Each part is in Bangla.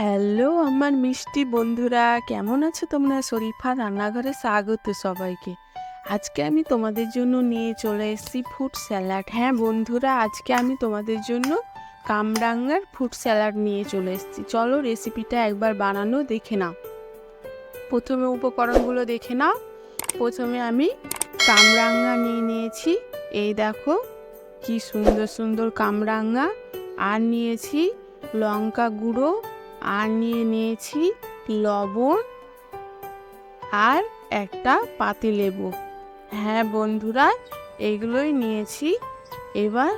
হ্যালো আমার মিষ্টি বন্ধুরা, কেমন আছো তোমরা? শরীফা রান্নাঘরে স্বাগত সবাইকে। আজকে আমি তোমাদের জন্য নিয়ে চলে এসেছি ফুড স্যালাড হ্যাঁ বন্ধুরা, আজকে আমি তোমাদের জন্য কামরাঙ্গার ফুড স্যালাড নিয়ে চলে এসেছি। চলো রেসিপিটা একবার বানানো দেখে নাও। প্রথমে উপকরণগুলো দেখে নাও। প্রথমে আমি কামরাঙ্গা নিয়ে নিয়েছি। এই দেখো, কি সুন্দর সুন্দর কামরাঙ্গা। আর নিয়েছি লঙ্কা গুঁড়ো আর নিয়ে নিয়েছি লবণ আর একটা পাতিলেবু হ্যাঁ বন্ধুরা, এগুলোই নিয়েছি। এবার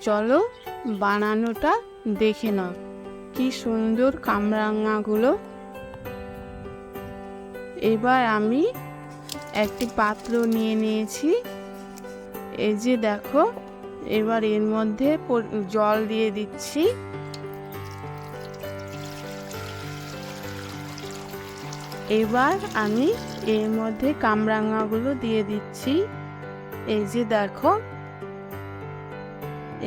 চলো বানানোটা দেখে নাও। কি সুন্দর কামরাঙাগুলো। এবার আমি একটি পাত্র নিয়ে নিয়েছি। এই যে দেখো, এবার এর মধ্যে জল দিয়ে দিচ্ছি। এবার আমি এর মধ্যে কামরাঙাগুলো দিয়ে দিচ্ছি। এই যে দেখো,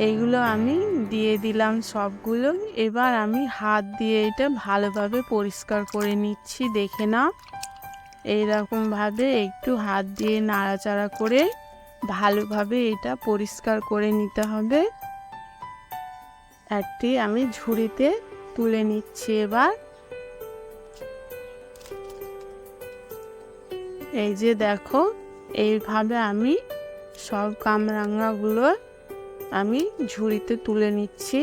এইগুলো আমি দিয়ে দিলাম সবগুলো। এবার আমি হাত দিয়ে এটা ভালোভাবে পরিষ্কার করে নিচ্ছি, দেখে না এইরকমভাবে একটু হাত দিয়ে নাড়াচাড়া করে ভালোভাবে এটা পরিষ্কার করে নিতে হবে। একটি আমি ঝুড়িতে তুলে নিচ্ছি এবার। এই যে দেখো, এইভাবে আমি সব কামরাঙাগুলো আমি ঝুড়িতে তুলে নিচ্ছি।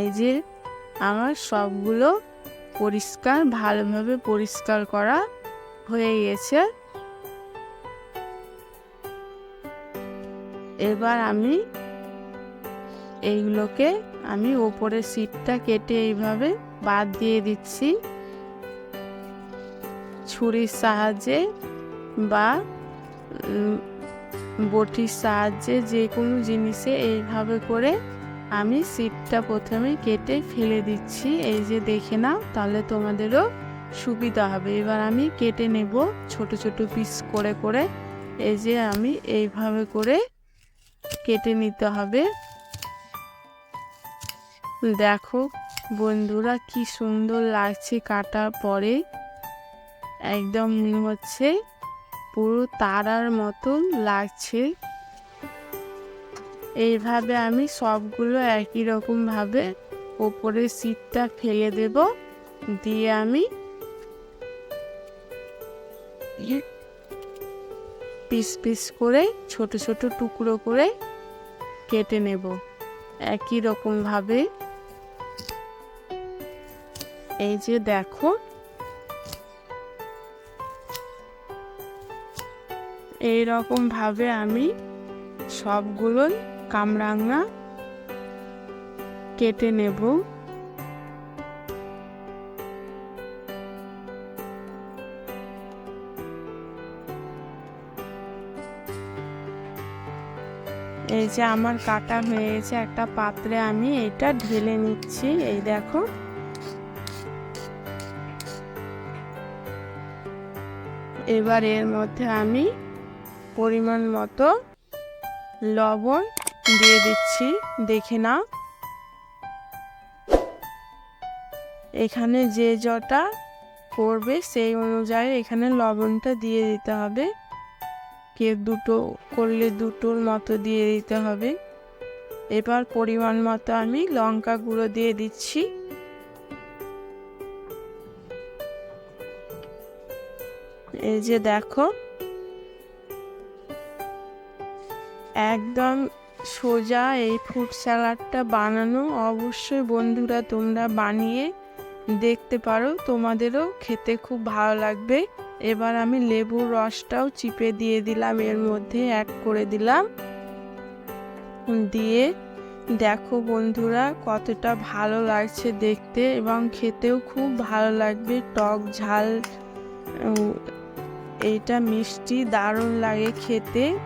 এই যে আমার সবগুলো পরিষ্কার, ভালোভাবে পরিষ্কার করা হয়ে গেছে। এবার আমি এইগুলোকে আমি ওপরের সিটটা কেটে এইভাবে বাদ দিয়ে দিচ্ছি। ছুরির সাহায্যে বা বটির সাহায্যে যে কোনো জিনিসে এইভাবে করে আমি সিটটা প্রথমে কেটে ফেলে দিচ্ছি। এই যে দেখে নাও, তাহলে তোমাদেরও সুবিধা হবে। এবার আমি কেটে নেব ছোট ছোট পিস করে করে। এই যে আমি এইভাবে করে কেটে নিতে হবে। দেখো বন্ধুরা কি সুন্দর লাগছে কাটার পরে। একদম হচ্ছে পুরো তারার মতন লাগছে। এইভাবে আমি সবগুলো একই রকম ভাবে ওপরে সিটটা ফেলে দেব। দিয়ে আমি পিস পিস করে ছোট ছোট টুকরো করে কেটে নেব। একই রকম ভাবে এই যে দেখো। এই রকম ভাবে আমি সবগুলোই কামরাঙা কেটে নেব। এই যে আমার কাটা হয়েছে একটা পাত্রে আমি এটা ঢেলে নিচ্ছি। এই দেখো। এবার এর মধ্যে আমি পরিমাণ মতো লবণ দিয়ে দিচ্ছি, দেখে না এখানে যে জটা করবে সেই অনুযায়ী এখানে লবণটা দিয়ে দিতে হবে। কে দুটো করলে দুটোর মতো দিয়ে দিতে হবে। এবার পরিমাণ মতো আমি লঙ্কা গুঁড়ো দিয়ে দিচ্ছি। এই যে দেখো। একদম সোজা এই ফ্রুট স্যালাডটা বানানো। অবশ্যই বন্ধুরা তোমরা বানিয়ে দেখতে পারো। তোমাদেরও খেতে খুব ভালো লাগবে। এবার আমি লেবুর রসটাও চিপে দিয়ে দিলাম, এর মধ্যে অ্যাড করে দিলাম। দিয়ে দেখো বন্ধুরা কতটা ভালো লাগছে দেখতে এবং খেতেও খুব ভালো লাগবে। টক ঝাল এইটা মিষ্টি, দারুণ লাগে খেতে।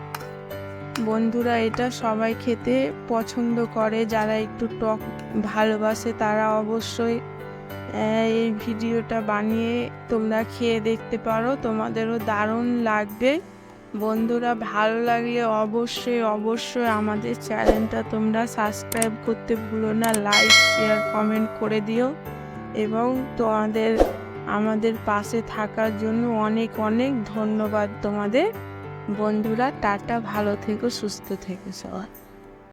বন্ধুরা, এটা সবাই খেতে পছন্দ করে। যারা একটু টক ভালোবাসে, তারা অবশ্যই এই ভিডিওটা বানিয়ে তোমরা খেয়ে দেখতে পারো। তোমাদেরও দারুণ লাগবে। বন্ধুরা, ভালো লাগলে অবশ্যই অবশ্যই আমাদের চ্যানেলটা তোমরা সাবস্ক্রাইব করতে ভুলো না। লাইক, শেয়ার, কমেন্ট করে দিও। এবং তোমাদের আমাদের পাশে থাকার জন্য অনেক অনেক ধন্যবাদ তোমাদের। বন্ধুরা, টাটা, ভালো থেকো, সুস্থ থেকো সবাই।